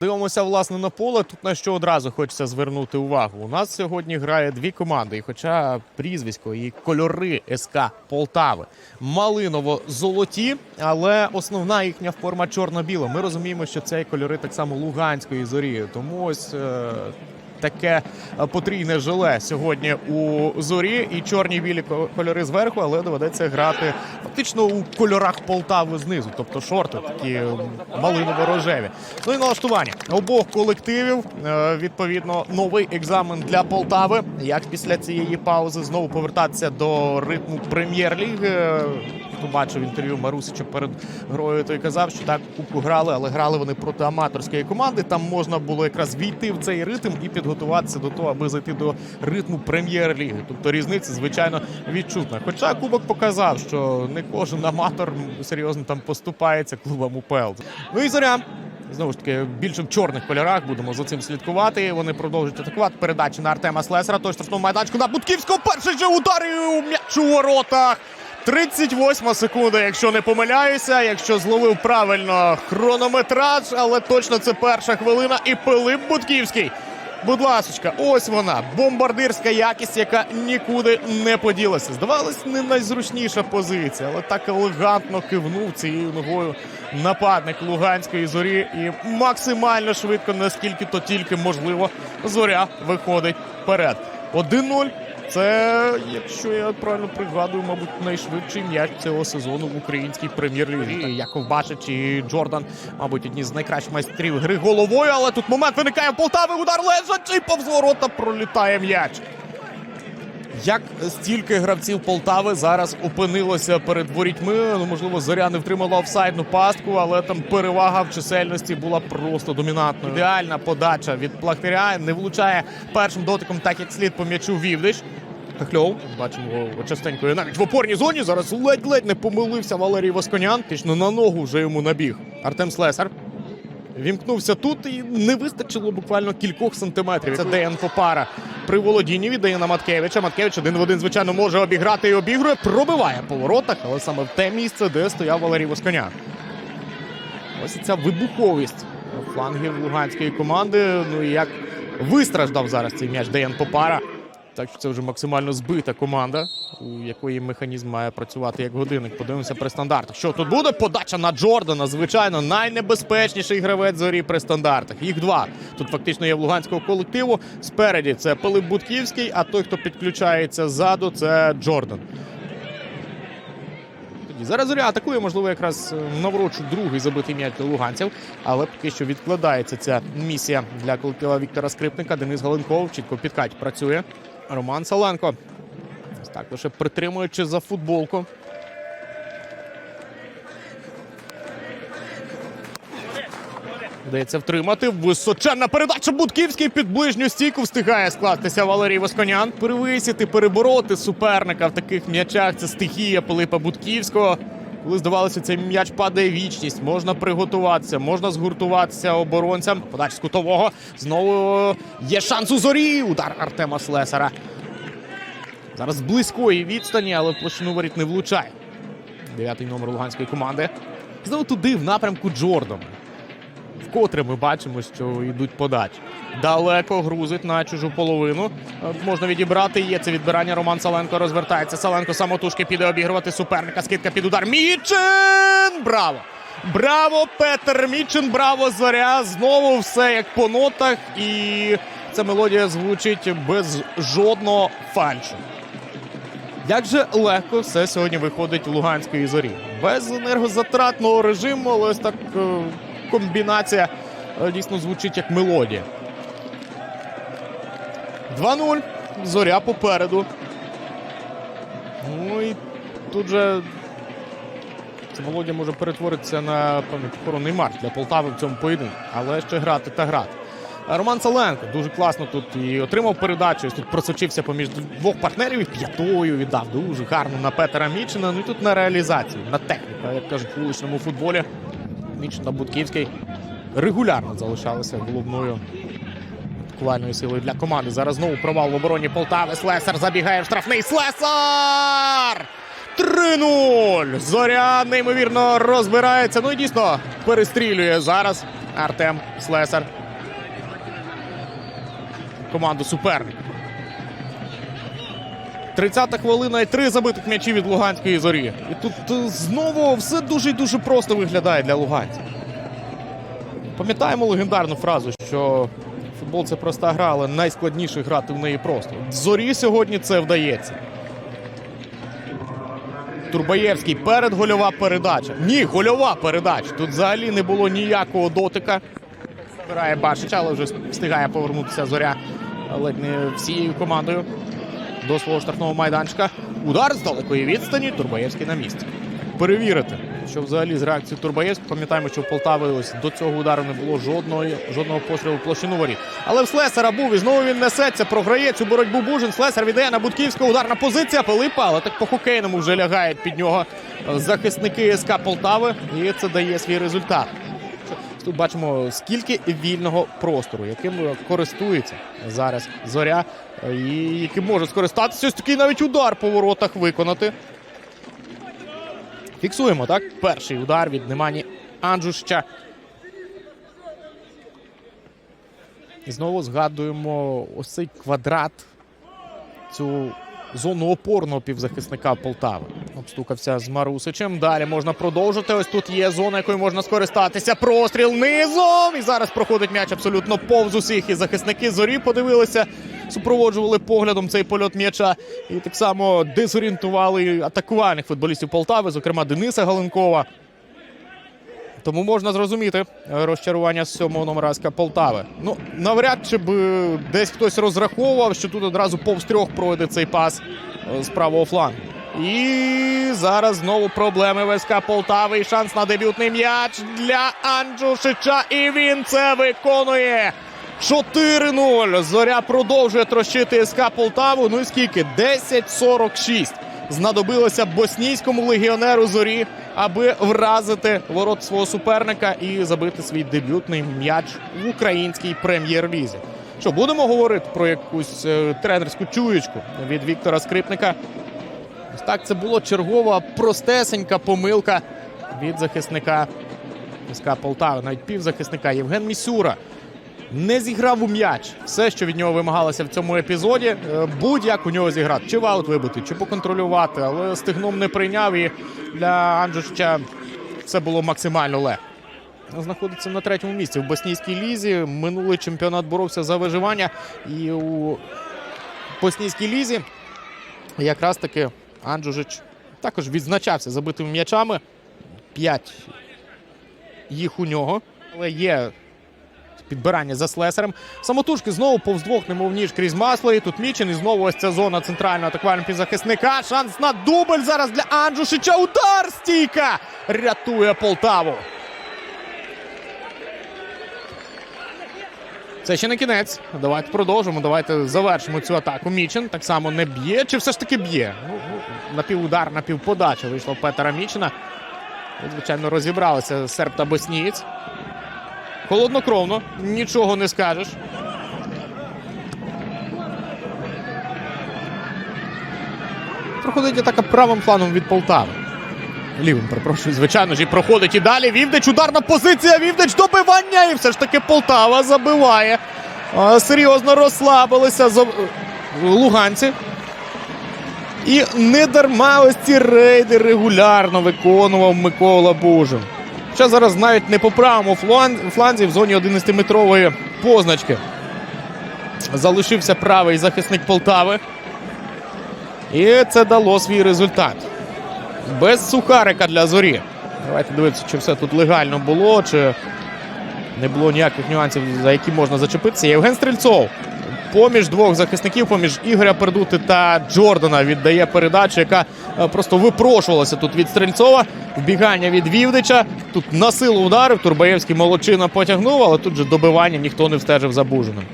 Дивимося власне на поле. Тут на що одразу хочеться звернути увагу. У нас сьогодні грає дві команди, і хоча прізвисько і кольори СК Полтави малиново-золоті, але основна їхня форма чорно-біла. Ми розуміємо, що це кольори так само Луганської зорі. Тому ось. е, Таке е, потрійне желе сьогодні у зорі і чорні білі кольори зверху, але доведеться грати фактично у кольорах Полтави знизу, тобто шорти такі малиново-рожеві. Ну і налаштування обох колективів. е, Відповідно, новий екзамен для Полтави. Як після цієї паузи знову повертатися до ритму прем'єр-ліги? Хто бачив інтерв'ю Марусича перед грою, той казав, що так кубку грали, але грали вони проти аматорської команди. Там можна було якраз війти в цей ритм і підготуватися до того, аби зайти до ритму прем'єр-ліги. Тобто різниця, звичайно, відчутна. Хоча кубок показав, що не кожен аматор серйозно там поступається клубам УПЛ. Ну і зоря. Знову ж таки, більше в чорних кольорах будемо за цим слідкувати. Вони продовжують атакувати. Передачі на Артема Слесара. Той штрафнув майданчику на Будківського. Перший же удар і м'яч у воротах. 38 секунда, якщо не помиляюся, якщо зловив правильно хронометраж, але точно це перша хвилина. І Пилип Будківський. Будь ласочка, ось вона, бомбардирська якість, яка нікуди не поділася. Здавалось, не найзручніша позиція, але так елегантно кивнув цією ногою нападник Луганської зорі і максимально швидко, наскільки то тільки можливо, зоря виходить вперед. 1-0. Це, якщо я правильно пригадую, мабуть, найшвидший м'яч цього сезону в українській прем'єр-лізі. Яков Башич і Джордан, мабуть, одні з найкращих майстрів гри головою, але тут момент виникає Полтави, удар лежать і повз ворота пролітає м'яч. Як стільки гравців Полтави зараз опинилося перед ворітьми? Ну, можливо, зоря не втримала офсайдну пастку, але там перевага в чисельності була просто домінантною. Ідеальна подача від Плахтаря не влучає першим дотиком, так як слід по м'ячу Вівдич. Хахльов, бачимо його частенько і навіть в опорній зоні. Зараз ледь-ледь не помилився Валерій Восконян. Фактично на ногу вже йому набіг. Артем Слесар. Вімкнувся тут і не вистачило буквально кількох сантиметрів. Це Деян Попара при володінні віддає на Маткевича. Маткевич один в один, звичайно, може обіграти і обігрує. Пробиває по воротах, але саме в те місце, де стояв Валерій Восконян. Ось ця вибуховість флангів луганської команди. Ну і як вистраждав зараз цей м'яч Деян Попара. Так що це вже максимально збита команда, у якої механізм має працювати як годинник. Подивимося при стандартах. Що тут буде? Подача на Джордана. Звичайно, найнебезпечніший гравець зорі при стандартах. Їх два. Тут фактично є в луганського колективу. Спереді це Пилип Будківський, а той, хто підключається ззаду, це Джордан. Зараз зоря атакує, можливо, якраз е, наврочу другий забитий м'яч для луганців, але поки що відкладається ця місія для колектива Віктора Скрипника. Денис Галенков чітко підкать працює. Роман Саленко. Так лише притримуючи за футболку. Вдається втримати. Височенна передача Будківський під ближню стійку встигає скластися Валерій Восконян. Перевисіти, перебороти суперника в таких м'ячах. Це стихія Пилипа Будківського. Коли здавалося, цей м'яч падає вічність. Можна приготуватися, можна згуртуватися оборонцям. Подач з кутового. Знову є шанс у зорі. Удар Артема Слесара. Зараз з близької відстані, але площину воріт не влучає. Дев'ятий номер луганської команди. Знову туди, в напрямку Джордана. Вкотре ми бачимо, що йдуть подачі. Далеко грузить на чужу половину. Е, Можна відібрати. Є це відбирання. Роман Саленко розвертається. Саленко самотужки піде обігрувати суперника. Скидка під удар. Мічин! Браво! Браво, Петер Мічин! Браво, зоря! Знову все як по нотах. І ця мелодія звучить без жодного фальшу. Як же легко все сьогодні виходить у Луганської зорі. Без енергозатратного режиму, але ось так е, комбінація дійсно звучить як мелодія. 2-0. Зоря попереду. Ну і тут же ця мелодія може перетворитися на певний похоронний марш для Полтави в цьому поєдинку. Але ще грати та грати. Роман Саленко дуже класно тут і отримав передачу. Ось тут просочився поміж двох партнерів і п'ятою віддав дуже гарно на Петера Мічина. Ну і тут на реалізацію, на техніку, як кажуть в вуличному футболі. Мічин та Будківський регулярно залишалися головною атакувальною силою для команди. Зараз знову провал в обороні Полтави. Слесар забігає в штрафний. Слесар! 3-0! Зоря неймовірно розбирається. Ну і дійсно перестрілює зараз Артем Слесар. Команду суперник. 30-та хвилина і три забитих м'ячі від Луганської зорі. І тут е, знову все дуже і дуже просто виглядає для луганців. Пам'ятаємо легендарну фразу, що футбол це проста гра, але найскладніше грати в неї просто. Зорі сьогодні це вдається. Турбаєвський передгольова передача. Ні, гольова передача. Тут взагалі не було ніякого дотика. Збирає Башич, але вже встигає повернутися зоря ледь не всією командою до свого штрафного майданчика. Удар з далекої відстані. Турбаєвський на місці. Перевірити, що взагалі з реакцією Турбаєвського. Пам'ятаємо, що в Полтави ось до цього удару не було жодного, жодного пострілу в площину воріт. Але в Слесара був і знову він несеться, програє цю боротьбу Бужин. Слесар віддає на Будківського ударна позиція. Пилипа, але так по хокейному вже лягають під нього захисники СК Полтави. І це дає свій результат. Тут бачимо, скільки вільного простору, яким користується зараз зоря, е, і яким може скористатися. Ось такий навіть удар по воротах виконати. Фіксуємо, так? Перший удар від Немані Анджуща. І знову згадуємо ось цей квадрат, цю зону опорного півзахисника Полтави. Обстукався з Марусичем. Далі можна продовжити. Ось тут є зона, якою можна скористатися. Простріл низом. І зараз проходить м'яч абсолютно повз усіх. І захисники зорі подивилися, супроводжували поглядом цей польот м'яча. І так само дезорієнтували атакувальних футболістів Полтави, зокрема Дениса Галенкова. Тому можна зрозуміти е, розчарування з сьомого номера СК Полтави. Ну, навряд чи б десь хтось розраховував, що тут одразу повз трьох пройде цей пас е, з правого флангу. І зараз знову проблеми в СК Полтави. І шанс на дебютний м'яч для Анджушича. І він це виконує. 4-0. Зоря продовжує трощити СК Полтаву. Ну і скільки? 10-46. Знадобилося боснійському легіонеру зорі, аби вразити ворот свого суперника і забити свій дебютний м'яч в українській прем'єр-лізі. Що будемо говорити про якусь е, тренерську чуєчку від Віктора Скрипника? Ось так це була чергова простесенька помилка від захисника СК Полтави, навіть півзахисника Євген Місюра. Не зіграв у м'яч. Все, що від нього вимагалося в цьому епізоді, е, будь-як у нього зіграти. Чи ваут вибити, чи поконтролювати, але стигном не прийняв і для Анджушча це було максимально легко. Знаходиться на третьому місці в боснійській лізі. Минулий чемпіонат боровся за виживання. І у боснійській лізі якраз таки Анджужич також відзначався забитими м'ячами. П'ять їх у нього. Але є підбирання за слесарем. Самотужки знову повз двох, немов ніж крізь масло. І тут Мічин. І знову ось ця зона центрального атакувального півзахисника. Шанс на дубль зараз для Анджушича. Удар стійка! Рятує Полтаву. Це ще не кінець. Давайте продовжимо. Давайте завершимо цю атаку. Мічин так само не б'є. Чи все ж таки б'є? Ну, ну, напівудар, напівподача вийшла Петера Мічина. Звичайно, розібралися серб та боснієць. Холоднокровно, нічого не скажеш. Проходить атака правим фланом від Полтави. Лівим, перепрошую, звичайно ж, і проходить і далі. Вівдич, ударна позиція. Вівдич добивання. І все ж таки Полтава забиває. Серйозно розслабилися луганці. І не дарма ось ці рейди регулярно виконував Микола Бужин. Ще зараз навіть не по правому фланзі в зоні 11-метрової позначки. Залишився правий захисник Полтави. І це дало свій результат. Без сухарика для зорі. Давайте дивитися, чи все тут легально було, чи не було ніяких нюансів, за які можна зачепитися. Євген Стрільцов поміж двох захисників, поміж Ігоря Пердути та Джордана віддає передачу, яка е, просто випрошувалася тут від Стрельцова. Вбігання від Вівдича. Тут на силу ударив. Турбаєвський молодчина потягнув, але тут же добивання ніхто не встежив за Бужиним.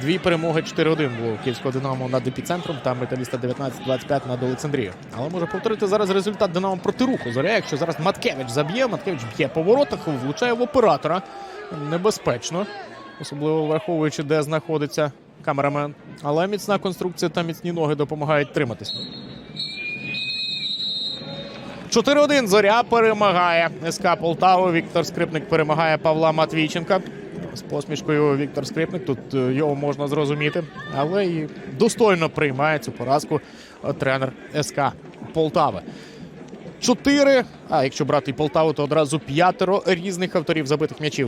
Дві перемоги 4-1 було Київського Динамо над епіцентром та металіста 19-25 над Олександрією. Але може повторити зараз результат Динамо проти руху. Зоря, якщо зараз Маткевич заб'є, Маткевич б'є по воротах, влучає в оператора. Небезпечно, особливо враховуючи, де знаходиться камерамен. Але міцна конструкція та міцні ноги допомагають триматись. 4-1 зоря перемагає СК Полтаву. Віктор Скрипник перемагає Павла Матвійченка. З посмішкою Віктор Скрипник. Тут е, його можна зрозуміти, але і достойно приймає цю поразку е, тренер СК Полтави. Чотири. А якщо брати Полтаву, то одразу п'ятеро різних авторів забитих м'ячів.